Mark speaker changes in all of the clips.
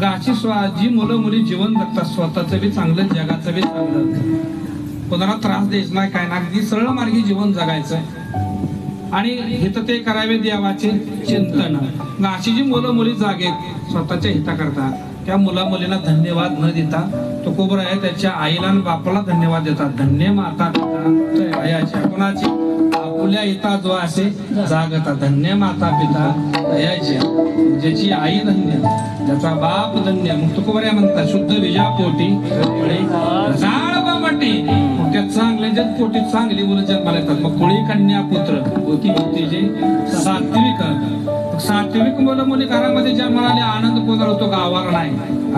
Speaker 1: गाची स्वा जी मुलं मुली जीवन जगतात स्वतःचं बी चांगलं जगाचं बी चांगलं. कोणाला त्रास द्यायचा नाही काय ना अगदी सरळ मार्गी जीवन जगायचं आणि हित ते करावे देवाचे चिंतन. मग अशी जी मुलं मुली जागेत स्वतःच्या हिता करतात त्या मुला मुलींना धन्यवाद न देता तो कोबर आहे त्याच्या आईला आणि बापाला धन्यवाद देतात. धन्य माता कोणाची? आपुल्या येता जो असे जागता धन्य माता पिता दयाच्या ज्याची आई धन्य त्याचा बाप धन्य मग तुकोबर म्हणतात शुद्ध विजा पोटी जाळ त्या चांगल्या पोटी चांगली मुलं जन्माला येतात. मग कोळी कन्या पुत्र होती होती जे सात्विक तुम्ही सात्विक मुली घरामध्ये जन्माला आले आनंद कोणाला होतो गावाला नाही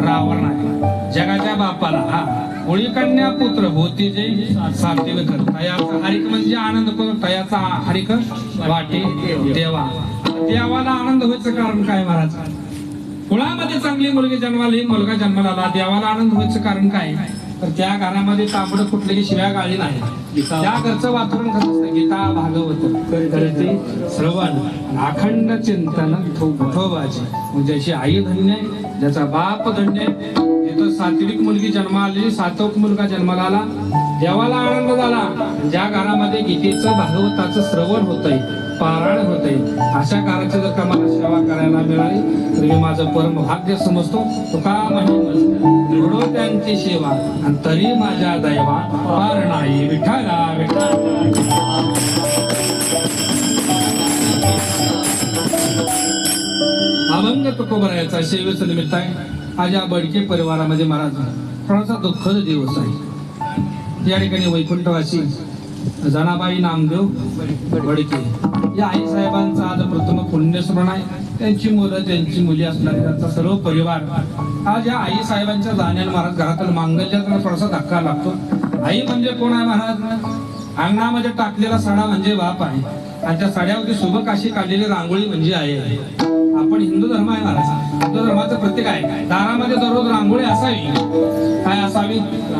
Speaker 1: रावर नाही. जगाच्या बापाला हा. कोळी कन्या पुत्र होती जे सात्विक तयाचा हरिक म्हणजे आनंद कोण तयाचा हरिक वाटे देवा. देवाला आनंद व्हायचं कारण काय महाराज? कुळामध्ये चांगली मुलगी जन्माला मुलगा जन्माला आला देवाला आनंद व्हायचं कारण काय? तर त्या घरामध्ये तांबड कुठल्याही शिव्या गाळली नाही. त्या घरचं वातावरण कसं असतं. गीता भागवत श्रवण अखंड चिंतन ठोबाची म्हणजे ज्याची आई धन्य ज्याचा बाप धन्य आहे सात्विक मुलगी जन्माली सातवक मुलगा जन्माला आला. देवाला आनंद झाला. ज्या घरामध्ये गीतेचं भागवताचं श्रवण होतंय पारायण होतंय अशा कार्याची जर का मला सेवा करायला मिळाली तर मी माझं परम भाग्य समजतो. तुका म्हणून त्यांची सेवा आणि तरी माझ्या दैवा पार नाही. विठाला अभंग तुकोबरायाचा सेवेचं निमित्त आहे. आज या बडके परिवारामध्ये महाराज थोडासा दुःखद दिवस आहे. या ठिकाणी वैकुंठवासी जनाबाई नामदेव बडके या आई साहेबांचा आज प्रथम पुण्यस्मरण आहे. त्यांची मुलं त्यांची मुली असणारे त्यांचा सर्व परिवार आज या आई साहेबांच्या जाण्याने महाराज घरातील मांगल्याचा थोडासा धक्का लागतो. आई म्हणजे कोण आहे महाराज? अंगणामध्ये टाकलेला साडा म्हणजे बाप आहे. आणि त्या साड्यावरती शुभकाशी काढलेली रांगोळी म्हणजे आई आहे. आपण हिंदू धर्म आहे महाराज. बौद्ध धर्माचं प्रत्येक आहे दारामध्ये दररोज रांगोळी असावी. काय असावी?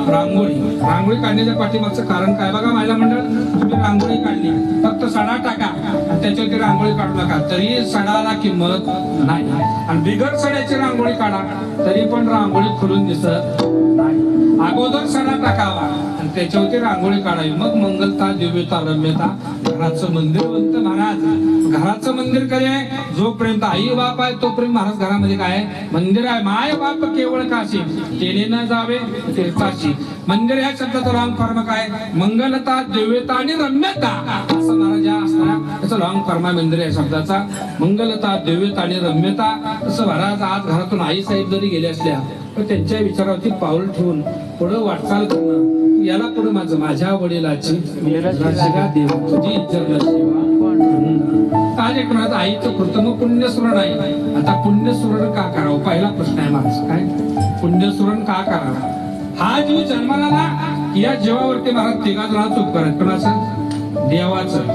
Speaker 1: रांगोळी. रांगोळी काढण्याच्या पाठीमागचं कारण काय? बघा महिला मंडळ तुम्ही रांगोळी काढली. फक्त सडा टाका. आणि त्याच्यावरती रांगोळी काढू नका. तरी सडाला किंमत नाही. आणि बिगर सड्याची रांगोळी काढा. तरी पण रांगोळी खुलून दिसत नाही. अगोदर सडा टाकावा. त्याच्यावरती रांगोळी काढावी. मग मंगलता दिव्यता रम्यता घराचं मंदिर बनतं महाराज. घराचं मंदिर काय आहे जोपर्यंत आई बाप आहे तोपर्यंत महाराज घरामध्ये काय आहे? मंदिर आहे. माय बाप केवळ काशी. तेने न जावे तीर्थाशी मंदिर ह्या शब्दाचा लॉंग फॉर्म काय? मंगलता दिव्यता आणि रम्यता. असं महाराज असणार असताना त्याचा लॉंग फॉर्म आहे मंदिर या शब्दाचा. मंगलता दिव्यता आणि रम्यता. असं महाराज आज घरातून आई साहेब जरी गेले असल्या तर त्यांच्या विचारावरती पाऊल ठेवून पुढं वाटचाल करणं याला पुढे माझं माझ्या वडिलाची सेवा माझं आईचं प्रथम पुण्यस्मरण आहे आता पुण्यस्मरण का करावं? पहिला प्रश्न आहे माझा. काय? पुण्यस्मरण का करावं? हा जीव जन्माला या जीवावरती महाराज तिघा जणांचं उपकार आहेत कोणाचं? देवाचं.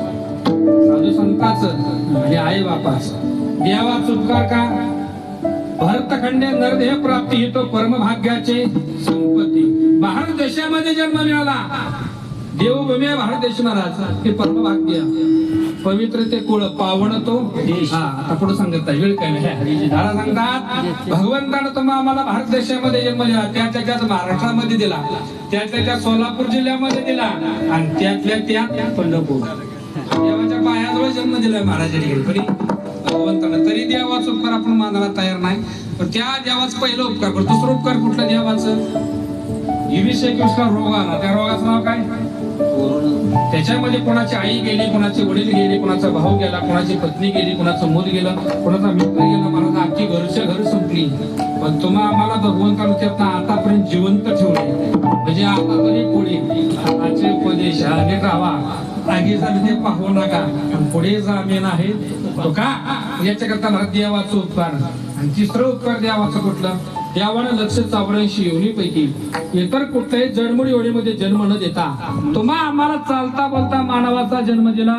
Speaker 1: साधू संताचं. आणि आई बापाचं. देवाचं उपकार का? भरतखंडे नरदेह प्राप्ती ही तो परमभाग्याचे भारत देशामध्ये जन्म मिळाला. देवभूमी भारत देश महाराज. हे परमभाग्य. पवित्र ते कुळ पावन तो आता पुढे सांगत वेळ काय नाही. सांगतात. भगवंतानं तुम्हा आम्हाला भारत देशामध्ये जन्म दिला. त्या त्याच्यात महाराष्ट्रामध्ये दिला. त्या त्याच्या सोलापूर जिल्ह्यामध्ये दिला. आणि त्यातल्या त्या पंढरपूर. देवाच्या पायाजवळ जन्म दिलाय महाराजांनी पण भगवंतानं तरी देवाचा उपकार आपण मानायला तयार नाही. पण त्या देवाचं पहिलं उपकार करतो दुसरं उपकार कुठलं देवाचं? वीस एकवीसला रोग आला त्या रोगाचं नाव काय? त्याच्यामध्ये कोणाची आई गेली कोणाचे वडील गेले कोणाचा भाऊ गेला कोणाची पत्नी गेली कोणाचं मूल गेलं कोणाचा मित्र गेला मला अख्खी घरच्या घर संपली पण तुम्हा आम्हाला भगवंतानं त्यातनं आतापर्यंत जिवंत ठेवले म्हणजे आता तरी पुढे आताचे उपदेश अनेक राहा आगीचा ते पाहू नका. पुढे जामीन आहे. तो का? याच्याकरता मला देवाचं उपकार आणि तिसरं उपकार देवाचं कुठलं? देवानं लक्ष चौऱ्याऐंशी योनीपैकी इतर कुठल्याही जन्मडी योनीमध्ये जन्म न देता तुम्हा आम्हाला चालता बोलता मानवाचा जन्म दिला.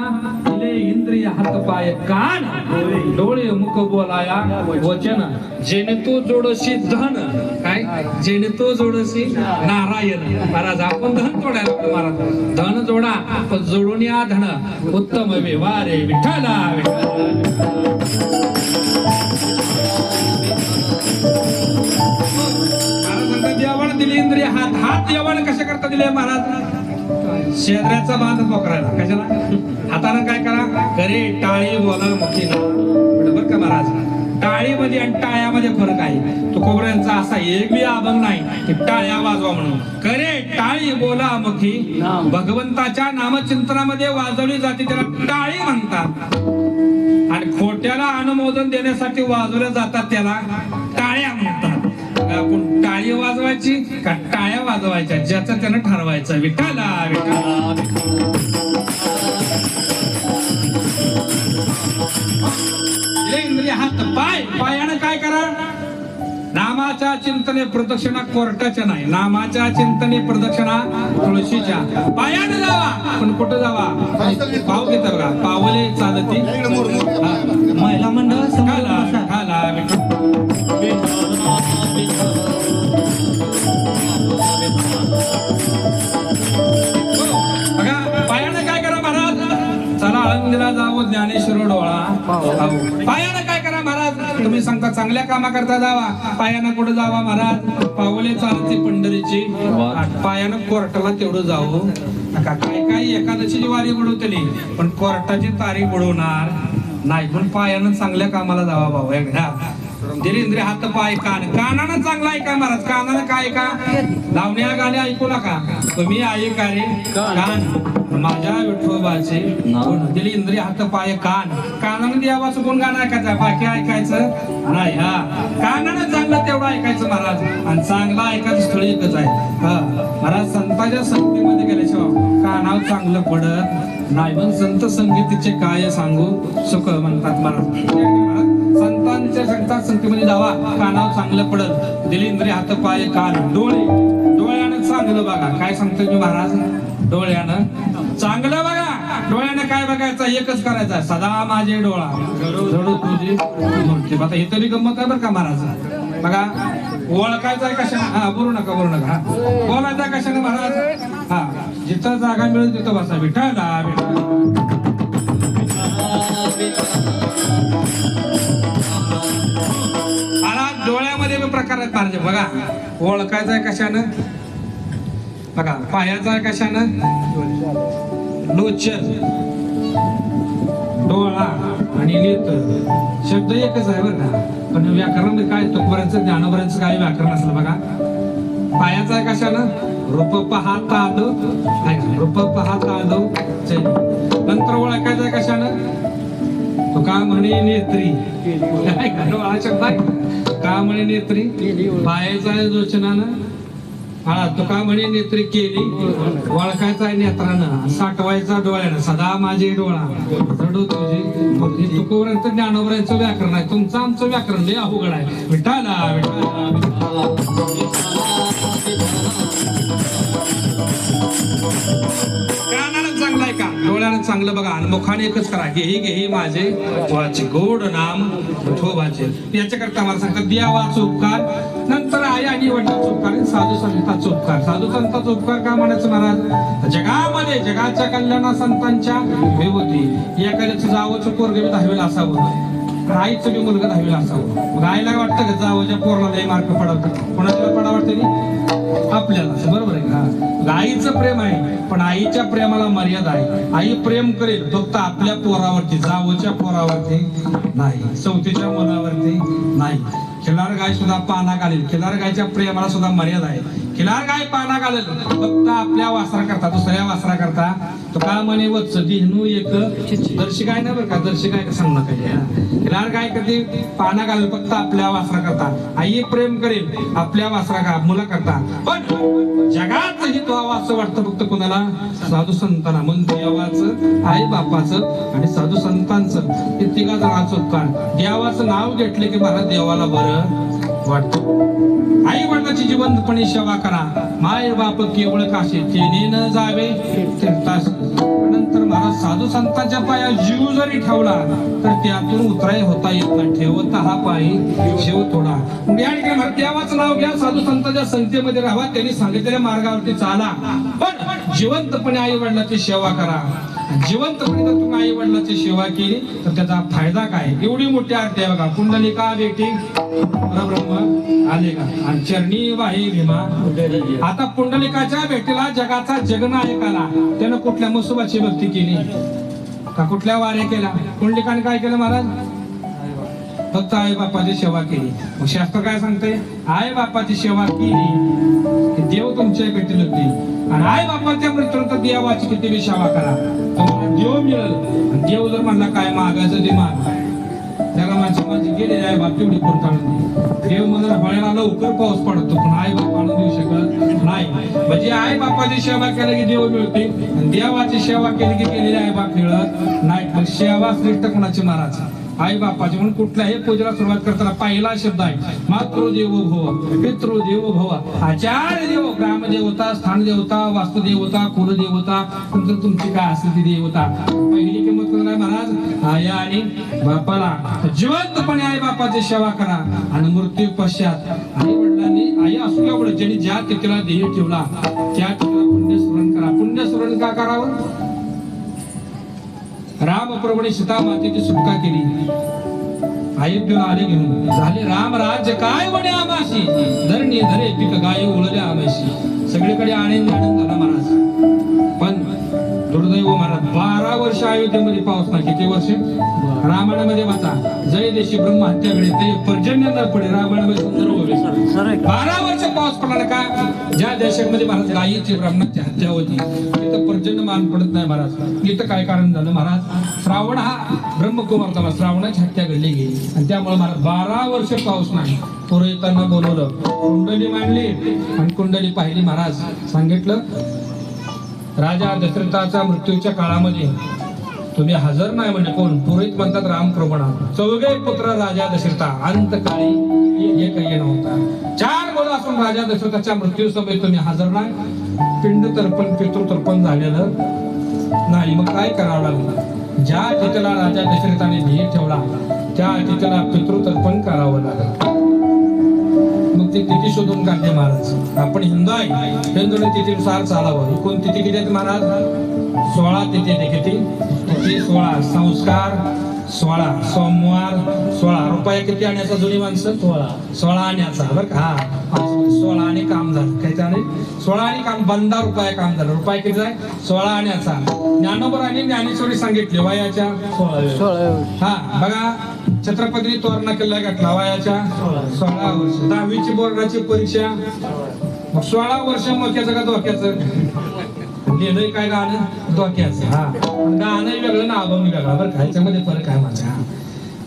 Speaker 1: इंद्रिय हात पाय कान डोळे मुख बोलाया वचन जेणे तो जोडशी धन काय? जेणे तो जोडशी नारायण. महाराज आपण धन जोडायला लागलो महाराज. धन जोडा पण जोडून या धन. उत्तम व्यवहारे विठ्ठला विठ्ठला. हात. हात जेवण कसे करता दिले महाराज? शेजाऱ्याचा बांध पोकरायला कशाला? हाताने काय करा? करे टाळी बोला मुखी ना बरोबर का महाराज? टाळीमध्ये आणि टाळ्यामध्ये फरक आहे. तो कोबऱ्यांचा असा एक बी अभंग नाही की टाळ्या वाजवा म्हणून. करे टाळी बोला मुखी भगवंताच्या नामचिंतनामध्ये वाजवली जाते त्याला टाळी म्हणतात. आणि खोट्याला अनुमोदन देण्यासाठी वाजवल्या जातात त्याला टाळ्या म्हणतात. आपण टाळी वाजवायची का टाळ्या वाजवायच्या ज्याचं त्यानं ठरवायचं. विठाला विठाला इंद्रिय हात पाय पायानं काय करा? नामाच्या चिंतने प्रदक्षिणा कोर्टाच्या नाही. नामाच्या चिंतने प्रदक्षिणा तुळशीच्या. पायानं जावा पण कुठं जावा? पाव घेता बघा. पावले चालती.
Speaker 2: महिला मंडळ
Speaker 1: खाला. खाला विठ्ठल. बघा पायानं काय करा महाराज? चला आळंदीला जावं ज्ञानेश्वर डोळा. पायानं तुम्ही सांगता चांगल्या कामा करता जावा. पायानं कुठं जावा महाराज? पावले चालते पंढरीची. पायानं कोर्टाला तेवढं जाऊ नका काय काय एकादशीची वारी बुडवतली. पण कोर्टाची तारीख बुडवणार. नाही पण पायानं चांगल्या कामाला जावा भाऊ एकदा. इंद्रिय हात पाय कान. कानानं चांगला ऐका महाराज. कानानं काय का लावण्या गाण्या ऐकू नका. तुम्ही ऐका रे कान. माझ्या विठोबाचे गुण. दिली इंद्रिय हात पाय कान. कानानं देवाचं गुण गाणं ऐकायचं. बाकी ऐकायचं नाही हा. कानानं चांगलं तेवढं ऐकायचं महाराज. आणि चांगलं ऐकायचं स्थळ एकच आहे. हा. महाराज संतांच्या संगतीमध्ये गेल्याशिवाय कानावर चांगलं पडत नाही. पण संत संगीतीचे काय सांगू? सुख म्हणतात महाराज. संतांच्या संतात संगतीमध्ये जावा. कानावर चांगलं पडत. दिलेंद्रे हात पाय कान. डोळे. डोळ्यानं चांगलं बघा. काय सांगतो मी महाराज? डोळ्यानं. चांगलं बघा. डोळ्यानं काय बघायचं? एकच करायचं सदा माझे डोळा. जडू तुझी. मूर्ती आता हे तरी गंमत आहे बरं का महाराज? बघा. ओळखायचं कशा हा बोलू नका बोलू नका. हा. बोलायचं कशाने महाराज? हा. जिथं जागा मिळेल तिथं बसा. विठाला विठाला डोळ्यामध्ये पाहिजे बघा ओळखायचं आहे कशानं? बघा पायाचा आहे कशानं? लोचन. डोळा आणि नेत्र. शब्द एकच आहे बरं का? पण व्याकरण काय तोपर्यंत ज्ञानोपर्यंत काय व्याकरण असलं बघा. पायाचा आहे कशानं? रूप पाहता आलो रूप पाहता आलो नंतर ओळखायचं आहे कशानं? तो का म्हणे नेत्री. काय डोळा शब्द आहे. का म्हणे नेत्री? पायाचा आहे हा तो का म्हणे नेत्री केली? ओळखायचा आहे नेत्रानं. साठवायचा डोळ्यानं. सदा माझे डोळा. रडू तुझी. व्याकरण आहे. तुमचं आमचं व्याकरण लय अवघड आहे. विठाला विठाला. डोळ्यानं चांगलं बघा आणि मुखाने एकच करा घे घे हे माझे वाचे गोड नाम ठोबाचे याच्याकरता मला सांगतात देवाचा उपकार नंतर आई आणि वडिलाचा उपकार साधू संतांचा उपकार. साधू संतांचा उपकार का म्हणायचं महाराज? जगामध्ये जगाच्या कल्याणा संतांच्या विभूती एखाद्याचं जावंचं पोरग दहावीला असावं. आईचं बी मुलगा दहावीला असावं. मग आईला वाटतं का? जावच्या पोराला लय मार्क पडवतात कोणाला पडा वाटतं आपल्याला. बरोबर आहे का? आईचं प्रेम आहे पण आईच्या प्रेमाला मर्यादा आहे. आई प्रेम करेल फक्त आपल्या पोरावरती जावच्या पोरावरती नाही. चौथीच्या मुलावरती नाही. खिलार गाय सुद्धा पाना घालेल. खिलार गायच्या प्रेमाला सुद्धा मर्यादा आहे. खिलार काय पाना घालेल. फक्त आपल्या वासरा करता दुसऱ्या वासरा करता. तो का म्हणे वत्स दिहनू एक. दर्शी आहे ना बरं का? दर्शी आहे सांग नका काही हा. खिलार कधी पाना घालेल फक्त आपल्या वासरा करता. आई प्रेम करेल आपल्या वासरा का मुला करता. पण जगात हित तो असं वाटतं फक्त कोणाला? साधू संतांना. मन देवाचं आई बापाचं आणि साधू संतांचं. हे तिघा जणांचं उपकार देवाचं नाव घेतले की मला देवाला बरं वाटतं. आई वडिलाची जिवंतपणे सेवा करा. माय बाप केवळ काशी तेने न जावे तीर्थास नंतर महाराज साधू संतांच्या पाया जीव जरी ठेवला तर त्यातून उतराय होता येत नाही. ठेवत हा पायी शिव थोडा. या ठिकाणी देवाचं नाव घ्या साधू संतांच्या संख्येमध्ये राहा. त्यांनी सांगितलेल्या मार्गावरती चाला. पण जिवंतपणे आई वडिलाची सेवा करा. जिवंतपणे जर तुम्ही आई वडिलांची सेवा केली तर त्याचा फायदा काय? एवढी मोठी आरती आहे बघा. कुंडलिका भेटी परब्रह्म आले का आणि चरणी वाही भीमा. आता पुंडलिकाच्या भेटीला जगाचा जगनायक आला त्यानं कुठल्या मसोबाची भक्ती केली का कुठल्या वाऱ्या केल्या? पुंडलिकाने काय केलं महाराज? फक्त आई बापाची सेवा केली. मग शास्त्र काय सांगते आई बापाची सेवा केली. देव तुमच्या भेटील होती आणि आई बापाच्या मृत्यूनंतर देवाची किती बी सेवा करा. तुम्हाला देव मिळेल. आणि देव जर म्हणला काय मागायचं ते माग. त्याला माझी माझी गेले आई बाप तेवढी पोट काढून देव मला फळ्याला लवकर पाऊस पडतो पण आई बाप म्हणजे आई बापाची सेवा केली की देव मिळते. देवाची सेवा केली की केलेली आई बाप मिळत नाही पण सेवा श्रेष्ठ कोणाची महाराज आई बापाची. म्हणून कुठल्याही पूजेला सुरुवात करताना पहिला शब्द आहे मातृदेव भव पितृ देव भव. आचार्य देव ग्रामदेवता स्थान देवता वास्तुदेवता कुलदेवता. नंतर तुमची काय असेल ती देवता? पहिली किंमत करणार महाराज? आई आणि बापाला. जिवंतपणे आई बापाची सेवा करा. आणि मृत्यू पश्चात आई आई असल्यामुळे ज्यांनी ज्या तिथला ध्येय ठेवला त्या तिथला पुण्यस्मरण करा. पुण्यस्मरण का करावं? रामप्रभूने सीता मातेची सुटका केली. अयोध्येला आले घेऊन. झाले राम राज्य काय म्हणे आमाशी? धरणी धरे पिक गाय उळल्या आमाशी. सगळीकडे आनंद आनंद झाला. दुर्दैव महाराज बारा वर्ष अयोध्येमध्ये पाऊस नाही किती वर्ष? रामायणामध्ये वाचा जय देशी ब्रह्म हत्याकडे ते पर्जन्य न पडे रामायणामध्ये सुंदर होते बारा वर्ष पाऊस पडला का? ज्या देशामध्ये महाराज गायीची ब्राह्मणाची हत्या होती तिथं पर्जन्य मान पडत नाही महाराज. इथं काय कारण झालं महाराज? श्रावण हा ब्रह्मकुमार झाला. श्रावणाची हत्या घडली गेली. आणि त्यामुळे महाराज बारा वर्ष पाऊस नाही. पुरोहितांना बोलवलं कुंडली मांडली आणि कुंडली पाहिली महाराज. सांगितलं राजा दशरथाच्या मृत्यूच्या काळामध्ये तुम्ही हजर नाही म्हणजे कोण? पुरोहित म्हणतात राम प्रमाणा चौघे पुत्र राजा दशरथा. अंतकाळी एक नव्हता. चार मुलं असून राजा दशरथाच्या मृत्यू समय तुम्ही हजर नाही. पिंड तर्पण पितृ तर्पण झालेलं नाही. मग काय करावं लागलं ज्या तिथला राजा दशरथाने ध्येय ठेवला त्या तिथला पितृ तर्पण करावं लागलं. ते तिथी शोधून काढले महाराज? आपण हिंदू आहे. हिंदूने तिथीनुसार चालावं. एकूण तिथी किती आहेत महाराज? सोळा तिथी येते किती तिथी सोळा. संस्कार सोळा. सोमवार सोळा. रुपये किती आणायचा जुनी माणसं? सोळा. सोळा आण्याचा बरं का? हा. सोळा आणि काम झालं. काय झाले सोळा आणि काम. बंदा रुपये काम झालं. रुपये किती आहे? सोळा आण्याचा ज्ञानोबर आणि ज्ञानेश्वरी सांगितले वयाच्या. सोळा. हा. बघा. छत्रपती तोरणा किल्ला गाठला वयाच्या सोळा वर्ष दहावीची बोर्डाची परीक्षा. मग सोळा वर्ष मोक्याचं का धोक्याचं? लिहिलंय काय गाणं? धोक्याचं. हा. गाणं वेगळं ना अभंग वेगळा बरं का ह्याच्यामध्ये फरक आहे माझा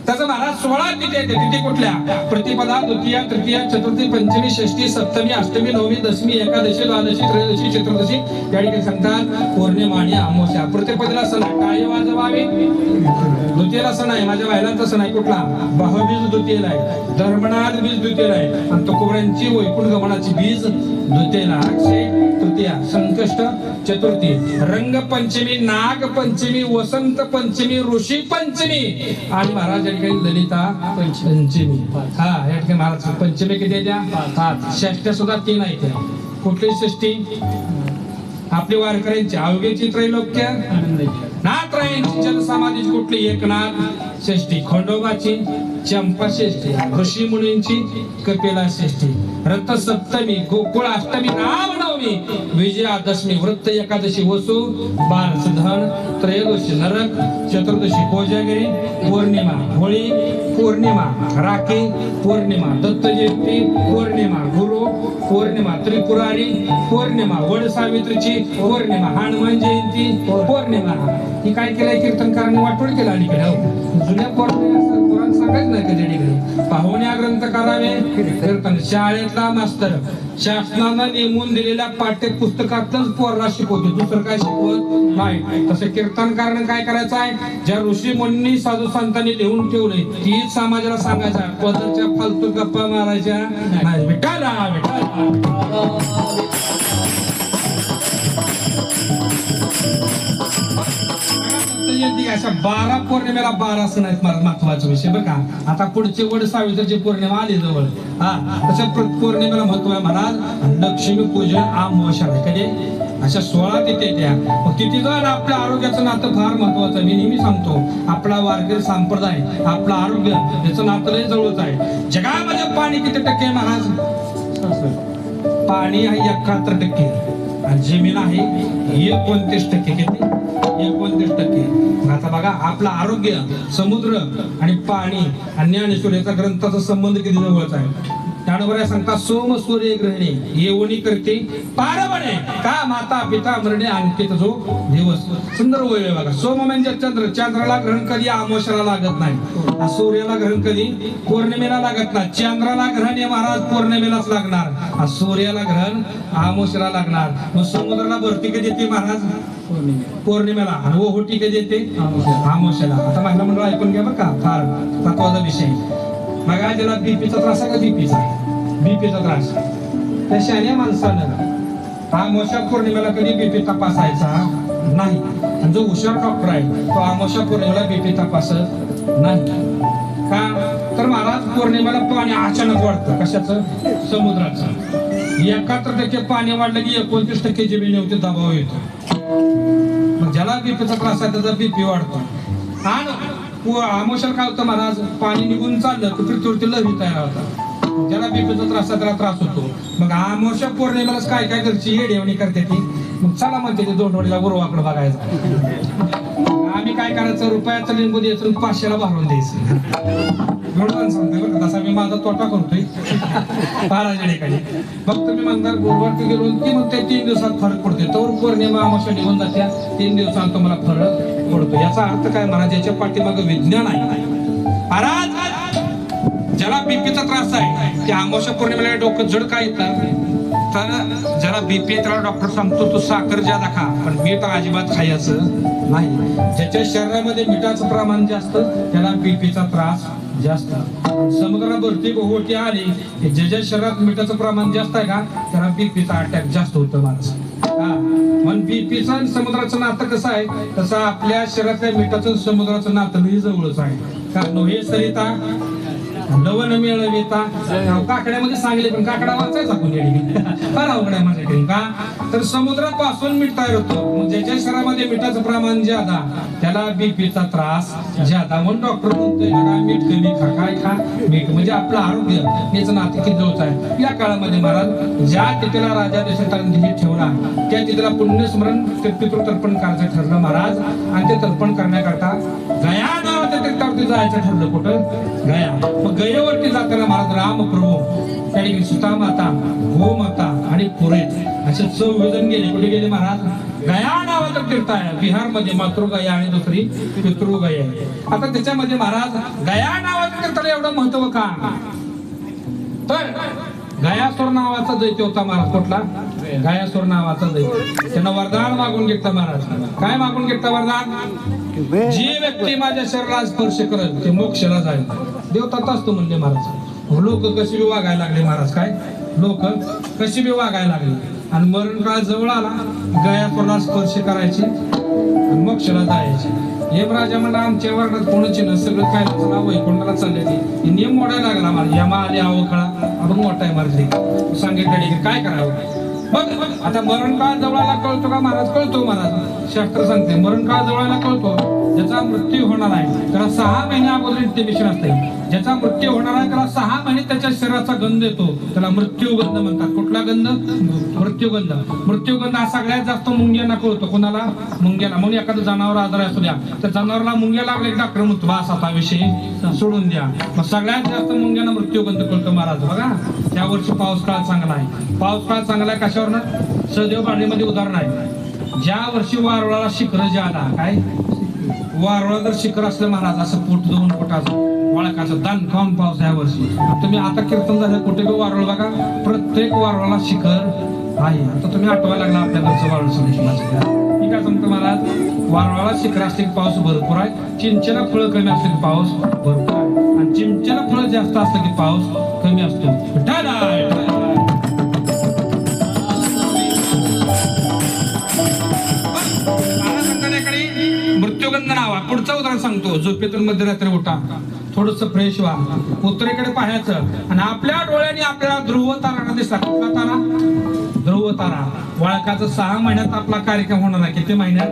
Speaker 1: त्याचं महाराज सोळा तिथे येते तिथे कुठल्या? प्रतिपदा द्वितीय तृतीय चतुर्थी पंचमी षष्टी सप्तमी अष्टमी नवमी दशमी एकादशी द्वादशी त्रयोदशी चतुर्दशी या ठिकाणी सांगतात पौर्णिमा आणि अमावस्या. प्रतिपदेला सण आहे. काय वाजवावे द्वितीयला सण आहे. माझ्या बायलांचा सण आहे. कुठला? भावबीज द्वितीयला आहे. धर्मनाथ बीज द्वितीयला आहे. आणि तुकोबऱ्यांची वैकुंठ गमनाची बीज द्वितीयला अक्षय तृतीया संकष्ट चतुर्थी रंगपंचमी नागपंचमी वसंत पंचमी ऋषी पंचमी आणि महाराज या ठिकाणी ललिता पंचमी. हा या ठिकाणी महाराज पंचमी किती आहे त्या? पाच षष्ट सुद्धा तीन आहेत त्या कुठली षष्टी आपली वारकऱ्यांची. अवघेची त्रैलोक्य? नाथरायांची जनसमाधीची कुठली? एकनाथ. षष्टी खंडोबाची चंपा षष्टी ऋषी मुनींची कपिला षष्टी रथ सप्तमी गोकुळ अष्टमी रामनवमी विजयादशमी वृत्त एकादशी वसु बारस धन त्रयोदशी नरक चतुर्दशी कोजागिरी पौर्णिमा होळी पौर्णिमा राखी पौर्णिमा दत्त जयंती पौर्णिमा गुरु पौर्णिमा त्रिपुरारी पौर्णिमा वड सावित्रीची पौर्णिमा हनुमान जयंती पौर्णिमा ही काय केलंय? कीर्तनकारांनी वाटोळ केला अलीकडे हो. जुन्या पौर्णिमा असं पुराण सांगायचं नाही कधी ठिकाणी पाहुण्या ग्रंथ करावे कीर्तन शाळेतला मास्तर शासनानं नेमून दिलेल्या पाठ्य पुस्तकातच पोरला शिकवते. दुसरं काय शिकवत नाही. तसं कारण काय करायचं आहे? ज्या ऋषी मुनी साधू संतांनी लिहून ठेवले तीच समाजाला सांगायचा. पदरच्या फालतू गप्पा मारायच्या नाही. विठाला विठाला जयंती अशा बारा पौर्णिमेला बारा सण आहेत मला महत्त्वाचा विषय बरं का? आता पुढची वड सावित्रीची पौर्णिमा आली जवळ. हा तसं प्र- पौर्णिमेला महत्त्व आहे महाराज. लक्ष्मी पूजन आहे कधी? अशा सोळा तिथे द्या मग तिथे जाऊन आपल्या आरोग्याचं नातं फार महत्वाचं मी नेहमी सांगतो आपला वारकरी संप्रदाय आपलं आरोग्य याचं नातं लय जवळच आहे. जगामध्ये पाणी किती टक्के आहे महाराज? पाणी आहे एकाहत्तर टक्के. जमीन आहे. एकोणतीस टक्के किती? एकोणतीस टक्के. आता बघा आपलं आरोग्य समुद्र आणि पाणी आणि ज्ञानेश्वर याचा ग्रंथाचा संबंध किती जवळचा आहे? त्यानुसार सांगता सोम सूर्य ग्रहणे येवणी करते पार बने का माता पिता मरणे अंकित जो दिवस. सुंदर वय बघा. सोम म्हणजे चंद्र. चंद्राला ग्रहण कधी आमोशाला लागत नाही. सूर्याला ग्रहण कधी पौर्णिमेला लागत नाही. चंद्राला ग्रहण हे महाराज पौर्णिमेलाच लागणार. सूर्याला ग्रहण आमोशाला लागणार. मग समुद्राला भरती कधी येते महाराज? पौर्णिमेला. आणि ओहोटी कधी येते? आमोशाला. आता महिला मंडळ ऐकून घ्या बरं का. फार महत्त्वाचा विषय बघा ज्याला बीपीचा त्रास आहे का बीपीचा बीपीचा त्रास. त्या शान्या माणसानं आमोशा पौर्णिमेला कधी बीपी तपासायचा? नाही. आणि जो हुशार डॉक्टर आहे तो आमोशा पौर्णिमेला बीपी तपासत नाही. का? तर महाराज पौर्णिमेला पाणी अचानक वाढतं. कशाचं? समुद्राचं. एकाहत्तर टक्के पाणी वाढलं की एकोणतीस टक्के जमिनीवरती दबाव येतो. मग ज्याला बीपीचा त्रास आहे त्याचा बीपी वाढतो. आणि आमोशाला काय होतं महाराज? पाणी निघून चाललं तर पृथ्वीवरती लहरी तयार होतात. ज्याला बीपीचा त्रास त्याला त्रास होतो. मग आमोशा पौर्णिमेलाच काय काय घरची येडेवणी करते ती. मग चला म्हणते ते दोन वडीला गुरुवाकडे बघायचं आम्ही काय करायचं? रुपयाचं लिंबू द्यायचं पाचशेला भरून द्यायचं. सांगतोय तसा मी माझा तोटा करतोय. बाराच्या ठिकाणी फक्त मी म्हणणार गुरुवार गेलो की मग ते तीन दिवसात फरक पडतोय. तर पौर्णिमा आमोशा निघून जात्या तीन दिवसात तुम्हाला फरक. पडतो याचा अर्थ काय महाराज याच्या पाठीमाग विज्ञान आहे. महाराज ज्याला बीपीचा त्रास आहे त्या अमावस्या पौर्णिमेला डोकं जड काय येतं? तर ज्याला बीपी त्याला डॉक्टर सांगतो तू साखर ज्यादा खा पण मीठ अजिबात खायचं नाही. ज्याच्या शरीरामध्ये मिठाचं प्रमाण जास्त त्याला बीपीचा त्रास जास्त. समुद्रावरती ओहोटी आली की ज्याच्या शरीरात मिठाचं प्रमाण जास्त आहे का त्याला बीपीचा अटॅक जास्त होतं माणसं हा. मग आणि समुद्राचं नातं कसं आहे? तसं आपल्या शरीरातल्या मिठाचं समुद्राचं नातं ही जवळच आहे. कारण हे सरिता लवण मिळविता हो. काकड्यामध्ये सांगले पण काकडा वाचायचा कोणी फार अवघड आहे माझ्याकडे का? तर समुद्रापासून मीठ तयार होतो. ज्याच्या शरीरामध्ये मिठाचं प्रमाण ज्यादा त्याला बीपीचा त्रास ज्यादा. म्हणून डॉक्टर म्हणतोय का मीठ कमी खा. काय खा? मीठ. म्हणजे आपलं आरोग्य. याचं नाते किती आहे. या काळामध्ये महाराज ज्या तिथेला राजा देशात ठेवला त्या तिथेला पुण्यस्मरण पितृ तर्पण करायचं ठरलं महाराज. आणि ते तर्पण करण्याकरता गया नावाच्या जायचं ठरलं कुठं? गया. मग गयेवरती जाताना महाराज रामप्रभू त्या ठिकाणी सीता माता गोमाता आणि पुरे असे चौघजण गेले. कुठे गेले महाराज? गया नावाचं तीर्थ आहे बिहारमध्ये मातृगया आणि दुसरी पितृगया. आहे आता त्याच्यामध्ये महाराज गया नावाचं तीर्थाला एवढं महत्त्व का? तर गयासोर नावाचा दैत्य होता महाराज. कुठला? गायासूर नावाचा दैत्य त्यानं वरदान मागून घेतलं महाराज. काय मागून घेतलं वरदान? जी व्यक्ती माझ्या शरीराला स्पर्श करत ते मोक्षला जाईल. देवतातच तो म्हणले महाराज. लोक कशी बी वागायला लागले महाराज काय? लोक कशी बी वागायला लागले. आणि मरण काळ जवळ आला गयासूरला स्पर्श करायची मोक्षला जायचे. यमराजा म्हणला आमच्या वर्गात कोणाची न सगळं काय चला वैकुंठाला चालले ते. नियम मोडायला लागला मला यमा आले आवखळा आपण मोठा आहे मारली सांगितलं काय करावं? मग आता मरण काळ जवळाला कळतो का? महाराज कळतो महाराज. शास्त्र सांगते मरण काळ जवळाला कळतो. ज्याचा मृत्यू होणार आहे त्याला सहा महिने अगोदर इंटिमेशन असते. ज्याचा मृत्यू होणार आहे त्याला सहा महिने त्याच्या शरीराचा गंध येतो. त्याला मृत्यूगंध म्हणतात. कुठला गंध? मृत्यूगंध. मृत्यूगंध हा सगळ्यात जास्त मुंग्यांना कळतो. कोणाला? मुंग्याला. म्हणून एखादं जनावर आजार असू द्या. त्या जनावरला मुंग्या लागले एकदा डॉक्टर म्हणतो बास आता विषयी सोडून द्या. मग सगळ्यात जास्त मुंग्यांना मृत्यूगंध कळतो महाराज. बघा त्या वर्षी पाऊस काळ चांगला आहे. पाऊस काळ चांगला आहे कशावरनं? सहदेव पाणीमध्ये उदाहरण आहे. ज्या वर्षी वारुळाला शिखर जे आला काय? वारुळा जर शिखर असलं महाराज असं पोट दोन पोटाचं वळकाचं दान खाऊन पाऊस या वर्षी. तुम्ही आता कीर्तन झालं कुठे गो वारुळ बघा प्रत्येक वारुळाला शिखर आहे. आता तुम्ही आठवायला लागला आपल्या घरचं वारुळ संदेश मी काय सांगतो महाराज? वारुळाला शिखर असतील पाऊस भरपूर आहे. चिंचेला फळं कमी असतील पाऊस भरपूर आहे. आणि चिंचेला फळं जास्त असलं की पाऊस कमी असतो. उदाहरण सांगतो झोपेतून मध्यरात्री उठा. थोडस फ्रेश व्हा. उत्तरेकडे पाहायचं आणि आपल्या डोळ्याने आपल्याला ध्रुव तारा दिसला. कुठला तारा? ध्रुव तारा वळखाचा सहा महिन्यात आपला कार्यक्रम होणार आहे किती महिन्यात?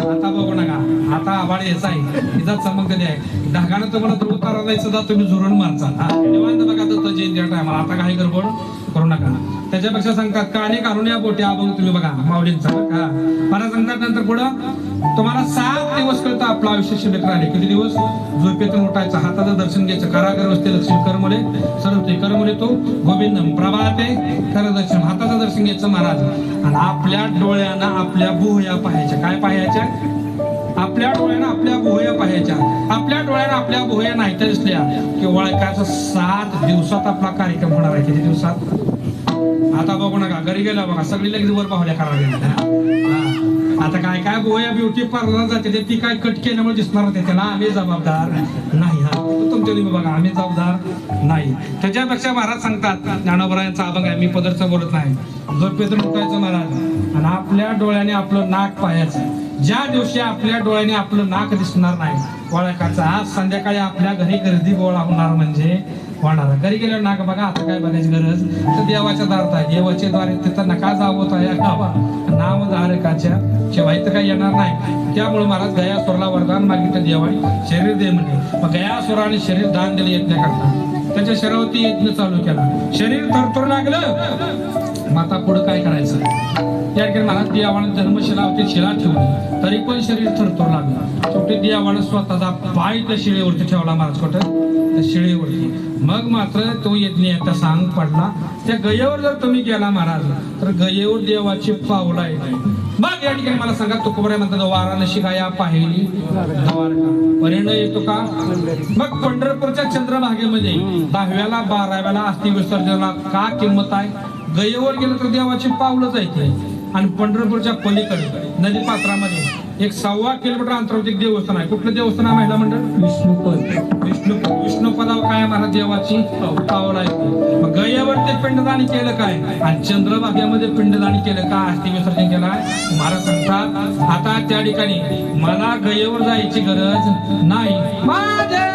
Speaker 1: आता बघू नका. आता आभाळ यायचा आहे. तिचा चमकलेली आहे? ढगानं तुम्हाला ध्रुव तारा द्यायचं तुम्ही झुरून मारचा. हा. निवांत बघा दत्त जयंती टायमाला आता काही गडबड करू नका. त्याच्यापेक्षा सांगतात काने अनेक या बोटी अभंग तुम्ही बघा माऊलींचा का मला सांगतात नंतर पुढं तुम्हाला सात दिवस कळतं आपलं आयुष्य शिल्लक राहिले. किती दिवस? झोपेतून उठायचं हाताचं दर्शन घ्यायचं कारागर असते लक्ष्मी करमुले. सरवते करमुले तो गोविंद प्रभाते. खरं दर्शन हाताचं दर्शन घ्यायचं महाराज. आणि आपल्या डोळ्यानं आपल्या भुवया पाहायच्या. काय पाहायच्या? आपल्या डोळ्यानं आपल्या भुवया पाहायच्या. आपल्या डोळ्यानं आपल्या भुवया नाही दिसल्या. की वळखाचा सात दिवसात आपला कार्यक्रम होणार आहे. किती दिवसात? आता बघू नका घरी गेला बघा सगळी लगेच वर पाहुल्या करायला आता काय काय बोया ब्युटी पार्लर जाते ते ती काय कट केल्यामुळे दिसणार होते त्याला आम्ही जबाबदार नाही हा. तुमच्या तुम्ही बघा आम्ही जबाबदार नाही. त्याच्यापेक्षा महाराज सांगतात ज्ञानोबरायांचा अभंग आहे मी पदरचं बोलत नाही. झोपेतून उठायचं महाराज. आणि आपल्या डोळ्याने आपलं नाक पाहायचं. ज्या दिवशी आपल्या डोळ्याने आपलं नाक दिसणार नाही वळखाचा. आज संध्याकाळी आपल्या घरी गर्दी गोळा होणार म्हणजे होणार घरी गेल्यावर नाका बघा आता काय बघायची गरज? तर देवाच्या दारात आहे. देवाच्या द्वारे तिथं नका जावं या गावा नाम धारकाच्या शिवाय तर काही येणार नाही. त्यामुळे महाराज गयासुराला वरदान मागितलं देवाने. शरीर दे म्हणे. मग गयासुराने शरीर दान दिले यज्ञाकरता. त्याच्या शरीरावरती यज्ञ चालू केला. शरीर थरथरू लागलं. माता पुढे काय करायचं? या ठिकाणी महाराज देवानं धर्मशिलावरती शिला ठेवली. तरी पण शरीर थरथरू लागलं. शेवटी देवानं स्वतःचा पाय त्या शिळेवरती ठेवला महाराज कुठं? त्या शिळेवरती मग मात्र तो यज्ञ एकदा सांग पडला. त्या गयेवर जर तुम्ही गेला महाराज तर गयेवर देवाची पावलं आहे मग या ठिकाणी मला सांगा तुकोबऱ्या म्हणतात वाराणसी गाया पाहिली परिणय येतो का? मग पंढरपूरच्या चंद्रभागेमध्ये दहाव्याला बाराव्याला अस्थि विसर्जनाला का किंमत आहे? गयेवर गेलं तर देवाची पावलंच आहे आणि पंढरपूरच्या पलीकडे नदी पात्रामध्ये एक सव्वा किलोमीटर अंतरावरती एक देवस्थान आहे. कुठलं देवस्थान आहे महिला मंडळ? विष्णुपद. विष्णू विष्णुपदावर काय मला देवाची? पावल आहे मग गयेवर ते पिंडदानी केलं काय? आणि चंद्रभागेमध्ये पिंडदानी केलं का अस्थि विसर्जन केलं महाराज सांगतात आता त्या ठिकाणी मला गयेवर जायची गरज नाही. माझे